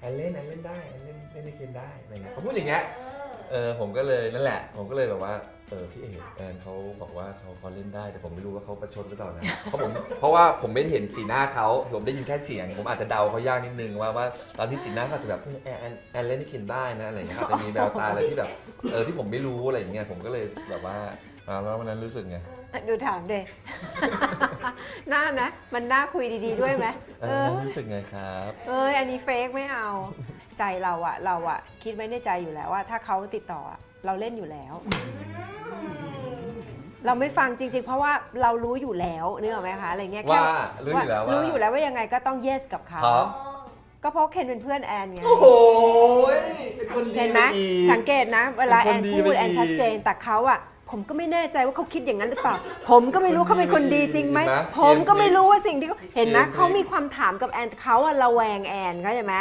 แอนเล่นแอนเล่นได้แอนเล่นเล่นในเกมได้อะไรเงี้ยเขาพูดอย่างเงี้ยเออผมก็เลยนั่นแหละ ผมก็เลยแบบว่าเออพี่เอกแอนเขาบอกว่าเขาเขาเล่นได้แต่ผมไม่รู้ว่าเขาประชดหรือเปล่านะเพราะผมเพราะว่าผมไม่เห็นสีหน้าเขาผมได้ยินแค่เสียง ผมอาจจะเดาเขายากนิดนึงว่าว่าตอนที่สีหน้าเขาอาจจะแบบแอนแอนแอนเล่นในเกมได้นะอะไรเงี้ยอาจจะมีแววตาอะไรที่แบบเออที่ผมไม่รู้อะไรอย่างเงี้ยผมก็เลยแบบว่าอ่าแล้ววันนั้นรู้สึกไงดูถามเด็ หน้านะ มันน่าคุยดีๆด้วยไหมเอเอออรู้สึกไงครับ เอ้ยอันนี้เฟกไม่เอา ใจเราอะเราอะคิดไว้ในใจอยู่แล้วว่า ถ้าเขาติดต่ออะเราเล่นอยู่แล้ว เราไม่ฟังจริง ๆ เพราะว่าเรารู้อยู่แล้วนึกออกไหมคะอะไรเงี้ยแค่ว่ารู้อยู่แล้วว่ารู้อยู่แล้วว่ายังไงก็ต้อง yes กับเขาเพราะก็เพราะเคนเป็นเพื่อนแอนไงโอ้โหเป็นคนดีเห็นไหมปอีก สังเกตนะ เวลาเป็แอนนคนดีพูไปดอีก แอนชัดเจนแต่เขาอะ ผมก็ไม่แน่ใจว่าเขาคิดอย่างนั้นหรือเปล่า ผมก็ไม่รู้เขาเป็นคนดีจริงไหม เห็นไหมผมก็ไม่รู้ว่าสิ่งที่เขาเห็นนะเกมพลิกเขามีความถามกับแอนเขาอะระแวงแอนเข้าใจไหม